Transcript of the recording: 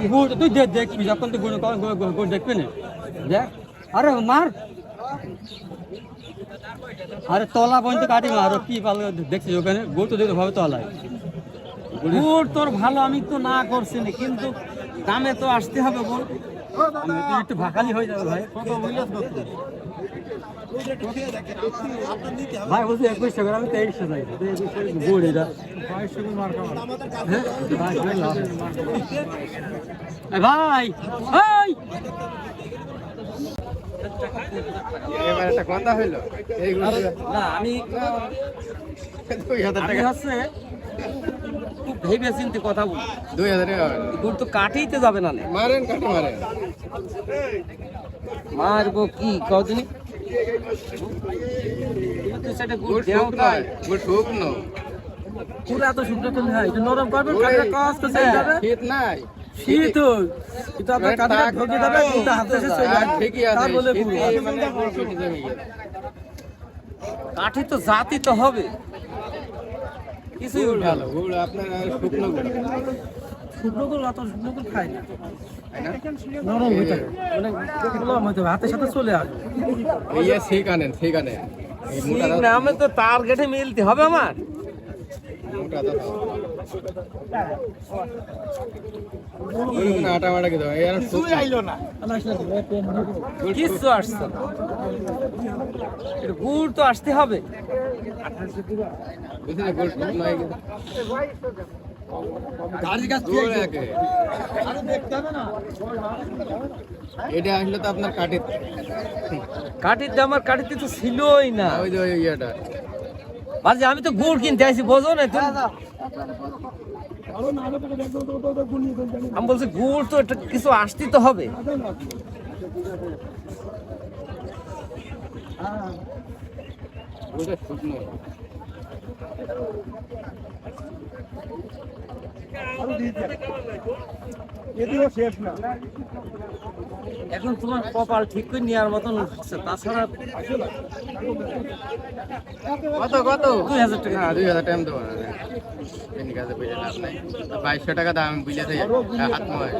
গুড় তুই দেখবি যখন তুই গুড় গুড়- দেখবি না। দেখ। আরে মার। আরে তলা পর্যন্ত কাটি মার কি ভালো দেখছিস ওখানে? গুড় তো দেখতে ভাবে তলায়। গুড় তোর ভালো, আমি তো না করছি না, কিন্তু দামে তো আসতে হবে গুড় একটু ভাকালি হয়ে যাবে ভাই। ভাই বলছি একুশশো করে আমি তেইশশো চাই। গুড় এটা হ্যাঁ? ভাই, ভাই! এবার একটা কথা হইল। না আমি দুই হাজার টাকা। হচ্ছে খুব ভেবে চিন্তে কথা বলি। দুই হাজার গুড় তো কাটেইতে যাবে না মারেন কাটে মারেন। মারবো কি? কদিনই তো সেটা গুড় দেও তাই গুড ঠুক ন পুরো শুকনো তো হয় এটা নরম করবেন গুড় কাজ তো যাবে। শীত নাই। শীত কিন্তু আপনার মানে ঢোকে যাবে কিন্তু হাতে এসে চলে ঠিকই আছে তার বলে পুরো। গুড় ফেটে জমে গেছে। কাঠি তো জাতি তো হবে। কিছুই গেটে ভালো। গুড় আপনার শুকনো গুড়। শুকনো গুড় অত শুকনো গুড় খাই না। নরম হয়ে মানে নরম যাবে হাতের সাথে চলে আসবে। এই যে ঠিক আনেন ঠিক আনেন এই মোটা আমি তো টার্গেটে মিলতে হবে আমার। আটা মাটা কি দাও না। গুড় আসছে না এটা গুড় তো আসতে হবে। এটা আসলে তো আপনার কাঠের কাঠিতে আমার কাঠিতে তো ছিলই না ওই যে ওই ইয়েটা বাজে আমি তো গুড় কিনতে আসি বোঝো না তুমি। আমি বলছি গুড় তো একটা কিছু আসতে তো হবে। শুকনো এখন তোমার কপাল ঠিক করে নেওয়ার মতন হচ্ছে তাছাড়া কত কত? দুই হাজার টাকা। না দুই হাজার টাকা আমি দেবো না কাজে পেয়ে লাভ নাই। বাইশশো টাকা দাম বিলে হাত নয়